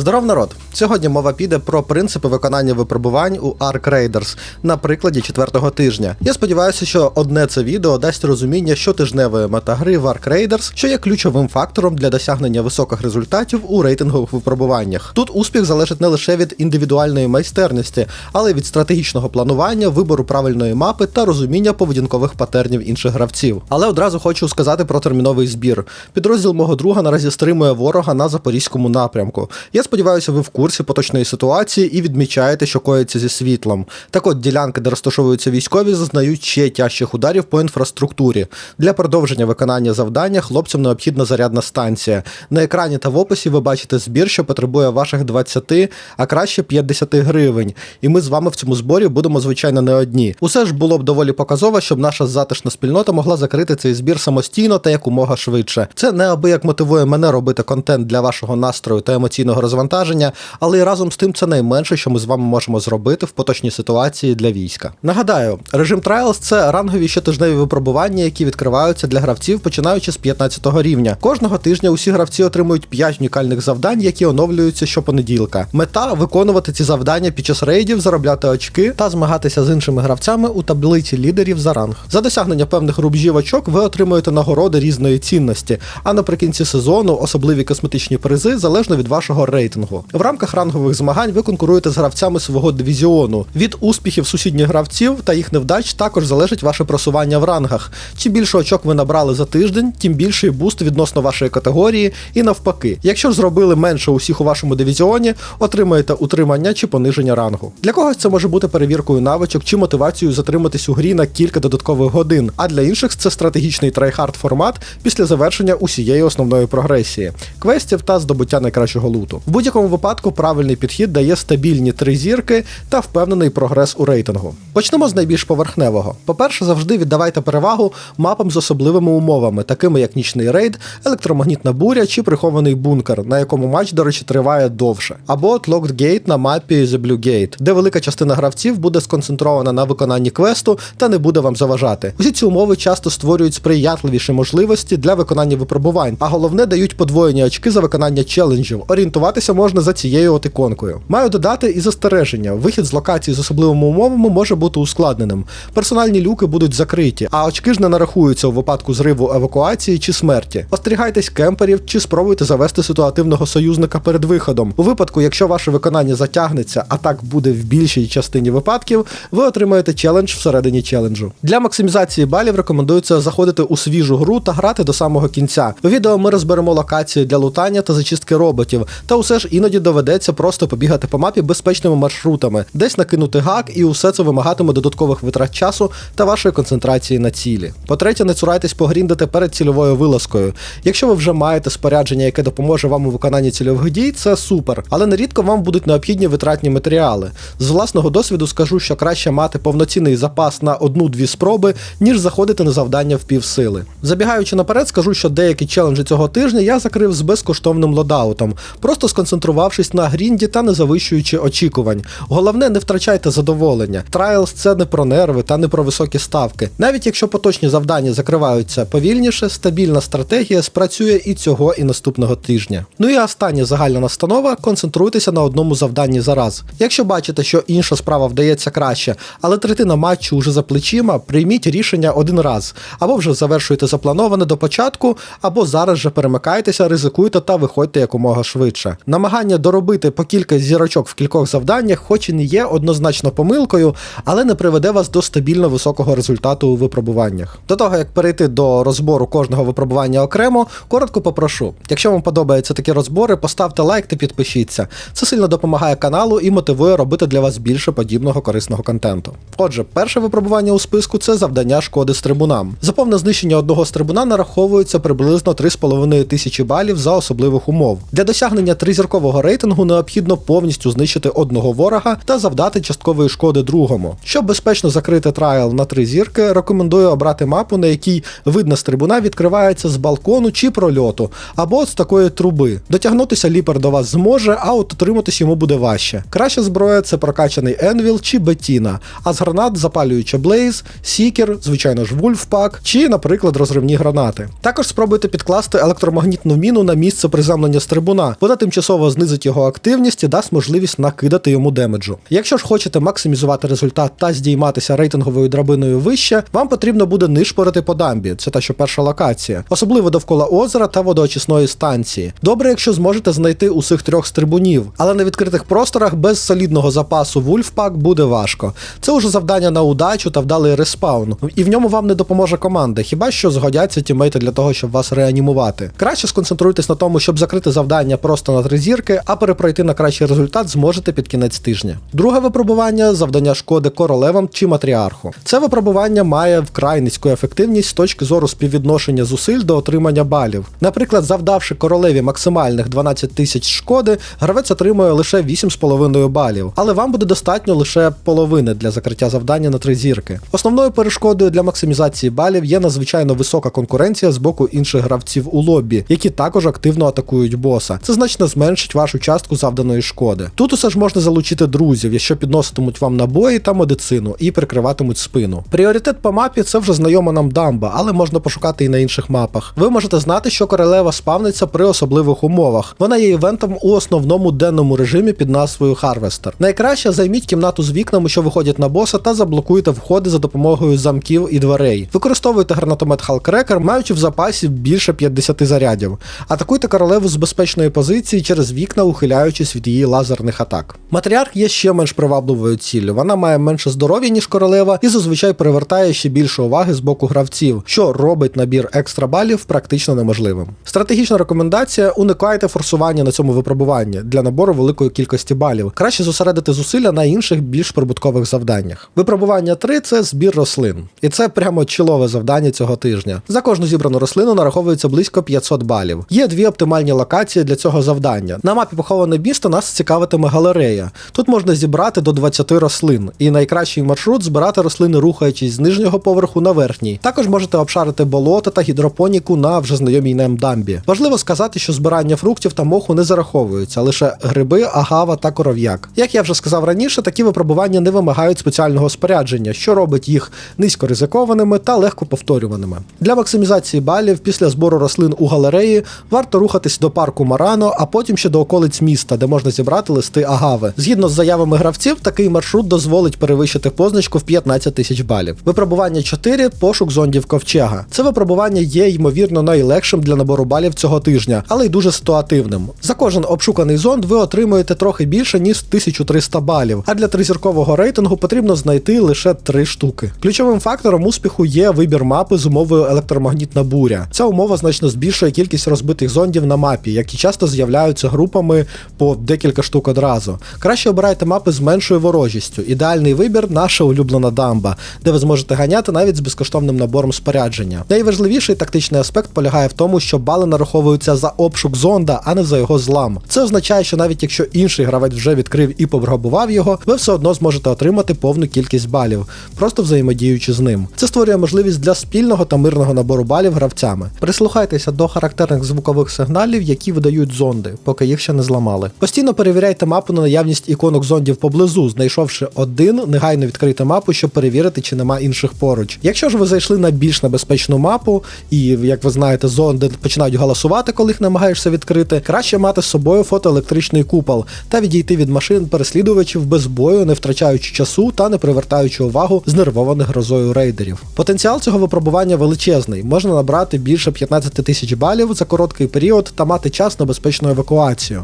Здоров народ! Сьогодні мова піде про принципи виконання випробувань у Ark Raiders на прикладі четвертого тижня. Я сподіваюся, що одне це відео дасть розуміння щотижневої метагри в Ark Raiders, що є ключовим фактором для досягнення високих результатів у рейтингових випробуваннях. Тут успіх залежить не лише від індивідуальної майстерності, але й від стратегічного планування, вибору правильної мапи та розуміння поведінкових патернів інших гравців. Але одразу хочу сказати про терміновий збір. Підрозділ мого друга наразі стримує ворога на запорізькому напрямку. Я сподіваюся, ви в курсі поточної ситуації і відмічаєте, що коїться зі світлом. Так от ділянки, де розташовуються військові, зазнають ще тяжчих ударів по інфраструктурі. Для продовження виконання завдання хлопцям необхідна зарядна станція. На екрані та в описі ви бачите збір, що потребує ваших 20, а краще 50 гривень. І ми з вами в цьому зборі будемо, звичайно, не одні. Усе ж було б доволі показово, щоб наша затишна спільнота могла закрити цей збір самостійно та якомога швидше. Це неабияк мотивує мене робити контент для вашого настрою та емоційного розвантаження, але і разом з тим це найменше, що ми з вами можемо зробити в поточній ситуації для війська. Нагадаю, режим Trials – це рангові щотижневі випробування, які відкриваються для гравців починаючи з 15 рівня. Кожного тижня усі гравці отримують 5 унікальних завдань, які оновлюються щопонеділка. Мета виконувати ці завдання під час рейдів, заробляти очки та змагатися з іншими гравцями у таблиці лідерів за ранг. За досягнення певних рубежів очок ви отримуєте нагороди різної цінності, а наприкінці сезону особливі косметичні призи залежно від вашого рейтингу. В рамках рангових змагань ви конкуруєте з гравцями свого дивізіону. Від успіхів сусідніх гравців та їх невдач також залежить ваше просування в рангах. Чим більше очок ви набрали за тиждень, тим більший буст відносно вашої категорії, і навпаки. Якщо ж зробили менше усіх у вашому дивізіоні, отримаєте утримання чи пониження рангу. Для когось це може бути перевіркою навичок чи мотивацією затриматись у грі на кілька додаткових годин. А для інших це стратегічний трайхард формат після завершення усієї основної прогресії, квестів та здобуття найкращого луту. Будь-якому випадку правильний підхід дає стабільні три зірки та впевнений прогрес у рейтингу. Почнемо з найбільш поверхневого. По-перше, завжди віддавайте перевагу мапам з особливими умовами, такими як нічний рейд, електромагнітна буря чи прихований бункер, на якому матч, до речі, триває довше, або Locked Gate на мапі The Blue Gate, де велика частина гравців буде сконцентрована на виконанні квесту та не буде вам заважати. Усі ці умови часто створюють сприятливіші можливості для виконання випробувань, а головне дають подвоєні очки за виконання челенджів. Орієнтуватися можна за цією от іконкою. Маю додати і застереження: вихід з локації з особливими умовами може бути ускладненим. Персональні люки будуть закриті, а очки ж не нарахуються у випадку зриву евакуації чи смерті. Остерігайтесь кемперів чи спробуйте завести ситуативного союзника перед виходом. У випадку, якщо ваше виконання затягнеться, а так буде в більшій частині випадків, ви отримаєте челендж всередині челенджу. Для максимізації балів рекомендується заходити у свіжу гру та грати до самого кінця. У відео ми розберемо локації для лутання та зачистки роботів, та усе ж іноді доведеться просто побігати по мапі безпечними маршрутами, десь накинути гак, і усе це вимагатиме додаткових витрат часу та вашої концентрації на цілі. По-третє, не цурайтесь погріндити перед цільовою вилазкою. Якщо ви вже маєте спорядження, яке допоможе вам у виконанні цільових дій, це супер, але нерідко вам будуть необхідні витратні матеріали. З власного досвіду скажу, що краще мати повноцінний запас на одну-дві спроби, ніж заходити на завдання в півсили. Забігаючи наперед, скажу, що деякі челенджі цього тижня я закрив з безкоштовним лодаутом, просто сконцентрувавшись на грінді та не завищуючи очікувань. Головне, не втрачайте задоволення. Trials – це не про нерви та не про високі ставки. Навіть якщо поточні завдання закриваються повільніше, стабільна стратегія спрацює і цього, і наступного тижня. Ну і остання загальна настанова: концентруйтеся на одному завданні за раз. Якщо бачите, що інша справа вдається краще, але третина матчу вже за плечима, прийміть рішення один раз, або вже завершуйте заплановане до початку, або зараз же перемикайтеся, ризикуйте та виходьте якомога швидше. Намагання доробити по кілька зірочок в кількох завданнях, хоч і не є однозначно помилкою, але не приведе вас до стабільно високого результату у випробуваннях. До того як перейти до розбору кожного випробування окремо, коротко попрошу. Якщо вам подобаються такі розбори, поставте лайк та підпишіться. Це сильно допомагає каналу і мотивує робити для вас більше подібного корисного контенту. Отже, перше випробування у списку це завдання шкоди стрибунам. За повне знищення одного стрибуна нараховується приблизно 3,5 тисячі балів за особливих умов. Для досягнення тризіркового рейтингу необхідно повністю знищити одного ворога та завдати часткової шкоди другому. Щоб безпечно закрити трайл на три зірки, рекомендую обрати мапу, на якій видно стрибуна відкривається з балкону чи прольоту, або з такої труби. Дотягнутися ліпер до вас зможе, а от утриматись йому буде важче. Краща зброя це прокачаний Енвіл чи Бетіна, а з гранат запалююча Блейз, Сікер, звичайно ж Вульфпак, чи, наприклад, розривні гранати. Також спробуйте підкласти електромагнітну міну на місце приземлення стрибуна. Вона тимчасово тимчасово знизить його активність і дасть можливість накидати йому демеджу. Якщо ж хочете максимізувати результат та здійматися рейтинговою драбиною вище, вам потрібно буде нишпорити по дамбі, це та що перша локація, особливо довкола озера та водоочисної станції. Добре, якщо зможете знайти усіх трьох стрибунів, але на відкритих просторах без солідного запасу вульфпак буде важко. Це уже завдання на удачу та вдалий респаун, і в ньому вам не допоможе команда, хіба що згодяться тімейти для того, щоб вас реанімувати. Краще сконцентруйтесь на тому, щоб закрити завдання просто на зірки, а перепройти на кращий результат зможете під кінець тижня. Друге випробування завдання шкоди королевам чи матріарху. Це випробування має вкрай низьку ефективність з точки зору співвідношення зусиль до отримання балів. Наприклад, завдавши королеві максимальних 12 тисяч шкоди, гравець отримує лише 8,5 балів, але вам буде достатньо лише половини для закриття завдання на три зірки. Основною перешкодою для максимізації балів є надзвичайно висока конкуренція з боку інших гравців у лобі, які також активно атакують боса. Це значно зменшить вашу частку завданої шкоди. Тут усе ж можна залучити друзів, якщо підноситимуть вам набої та медицину і прикриватимуть спину. Пріоритет по мапі це вже знайома нам дамба, але можна пошукати і на інших мапах. Ви можете знати, що королева спавниться при особливих умовах. Вона є івентом у основному денному режимі під назвою Harvester. Найкраще займіть кімнату з вікнами, що виходять на боса, та заблокуйте входи за допомогою замків і дверей. Використовуйте гранатомет Халкрекер, маючи в запасі більше 50 зарядів. Атакуйте королеву з безпечної позиції через вікна, ухиляючись від її лазерних атак. Матріарх є ще менш привабливою ціллю. Вона має менше здоров'я, ніж королева, і зазвичай привертає ще більше уваги з боку гравців, що робить набір екстра балів практично неможливим. Стратегічна рекомендація: уникайте форсування на цьому випробуванні для набору великої кількості балів. Краще зосередити зусилля на інших більш прибуткових завданнях. Випробування 3 це збір рослин, і це прямо чолове завдання цього тижня. За кожну зібрану рослину нараховується близько 500 балів. Є дві оптимальні локації для цього завдання. На мапі поховане місто нас цікавитиме галерея. Тут можна зібрати до 20 рослин, і найкращий маршрут збирати рослини, рухаючись з нижнього поверху на верхній. Також можете обшарити болото та гідропоніку на вже знайомій нам дамбі. Важливо сказати, що збирання фруктів та моху не зараховуються, лише гриби, агава та коров'як. Як я вже сказав раніше, такі випробування не вимагають спеціального спорядження, що робить їх низькоризикованими та легко повторюваними. Для максимізації балів після збору рослин у галереї варто рухатись до парку Марано, а потім ще до околиць міста, де можна зібрати листи агави. Згідно з заявами гравців, такий маршрут дозволить перевищити позначку в 15 тисяч балів. Випробування 4 пошук зондів ковчега. Це випробування є ймовірно найлегшим для набору балів цього тижня, але й дуже ситуативним. За кожен обшуканий зонд ви отримуєте трохи більше ніж 1300 балів. А для тризіркового рейтингу потрібно знайти лише 3 штуки. Ключовим фактором успіху є вибір мапи з умовою електромагнітна буря. Ця умова значно збільшує кількість розбитих зондів на мапі, які часто з'являються групами по декілька штук одразу. Краще обирайте мапи з меншою ворожістю. Ідеальний вибір наша улюблена дамба, де ви зможете ганяти навіть з безкоштовним набором спорядження. Найважливіший тактичний аспект полягає в тому, що бали нараховуються за обшук зонда, а не за його злам. Це означає, що навіть якщо інший гравець вже відкрив і пограбував його, ви все одно зможете отримати повну кількість балів, просто взаємодіючи з ним. Це створює можливість для спільного та мирного набору балів гравцями. Прислухайтеся до характерних звукових сигналів, які видають зонди, поки їх ще не зламали. Постійно перевіряйте мапу на наявність іконок зондів поблизу, знайшовши один, негайно відкрийте мапу, щоб перевірити, чи нема інших поруч. Якщо ж ви зайшли на більш небезпечну мапу, і як ви знаєте, зонди починають голосувати, коли їх намагаєшся відкрити, краще мати з собою фотоелектричний купол та відійти від машин переслідувачів без бою, не втрачаючи часу та не привертаючи увагу знервованих грозою рейдерів. Потенціал цього випробування величезний, можна набрати більше 15 тисяч балів за короткий період та мати час на безпечну евакуацію.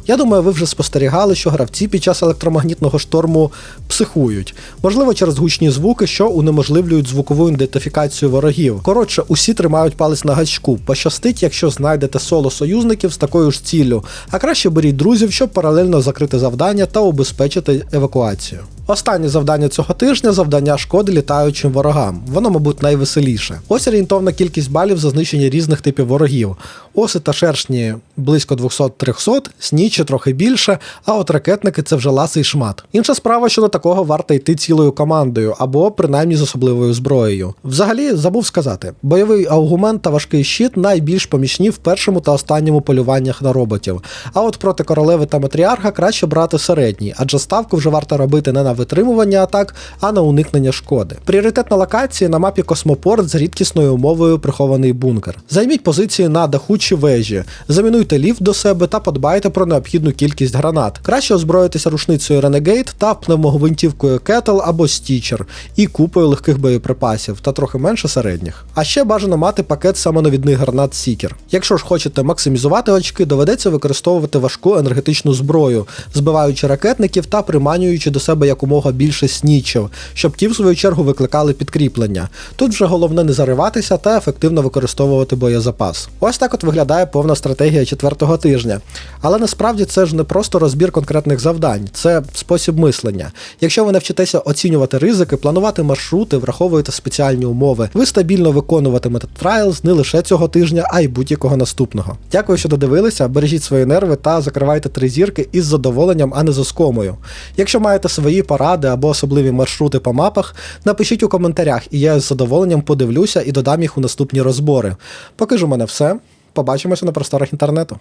Я думаю, ви вже спостерігали, що гравці під час електромагнітного шторму психують, можливо, через гучні звуки, що унеможливлюють звукову ідентифікацію ворогів. Коротше, усі тримають палець на гачку. Пощастить, якщо знайдете соло союзників з такою ж ціллю, а краще беріть друзів, щоб паралельно закрити завдання та убезпечити евакуацію. Останнє завдання цього тижня завдання шкоди літаючим ворогам. Воно, мабуть, найвеселіше. Ось орієнтовна кількість балів за знищення різних типів ворогів. Оси та шершні близько 200-300, снічі трохи більше, а от ракетники це вже ласий шмат. Інша справа, що до такого варто йти цілою командою або принаймні з особливою зброєю. Взагалі, забув сказати, бойовий аугумент та важкий щит найбільш помічні в першому та останньому полюваннях на роботів. А от проти королеви та матріарха краще брати середній, адже ставку вже варто робити не на витримування атак, а на уникнення шкоди. Пріоритетна локація на мапі Космопорт з рідкісною умовою прихований бункер. Займіть позиції на даху чи вежі, замінуйте ліфт до себе та подбайте про необхідну кількість гранат. Краще озброїтися рушницею Renegade та пневмогвинтівкою Kettle або Stitcher і купою легких боєприпасів та трохи менше середніх. А ще бажано мати пакет самонавідних гранат Seeker. Якщо ж хочете максимізувати очки, доведеться використовувати важку енергетичну зброю, збиваючи ракетників та приманюючи до себе якомога більше снічів, щоб ті в свою чергу викликали підкріплення. Тут вже головне не зариватися та ефективно використовувати боєзапас. Ось так от виглядає повна стратегія четвертого тижня. Але насправді це ж не просто розбір конкретних завдань, це спосіб мислення. Якщо ви навчитеся оцінювати ризики, планувати маршрути, враховуєте спеціальні умови, ви стабільно виконуватимете Trials не лише цього тижня, а й будь-якого наступного. Дякую, що додивилися. Бережіть свої нерви та закривайте три зірки із задоволенням, а не з оскомою. Якщо маєте свої поради або особливі маршрути по мапах, напишіть у коментарях, і я з задоволенням подивлюся і додам їх у наступні розбори. Поки ж у мене все. Побачимося на просторах інтернету.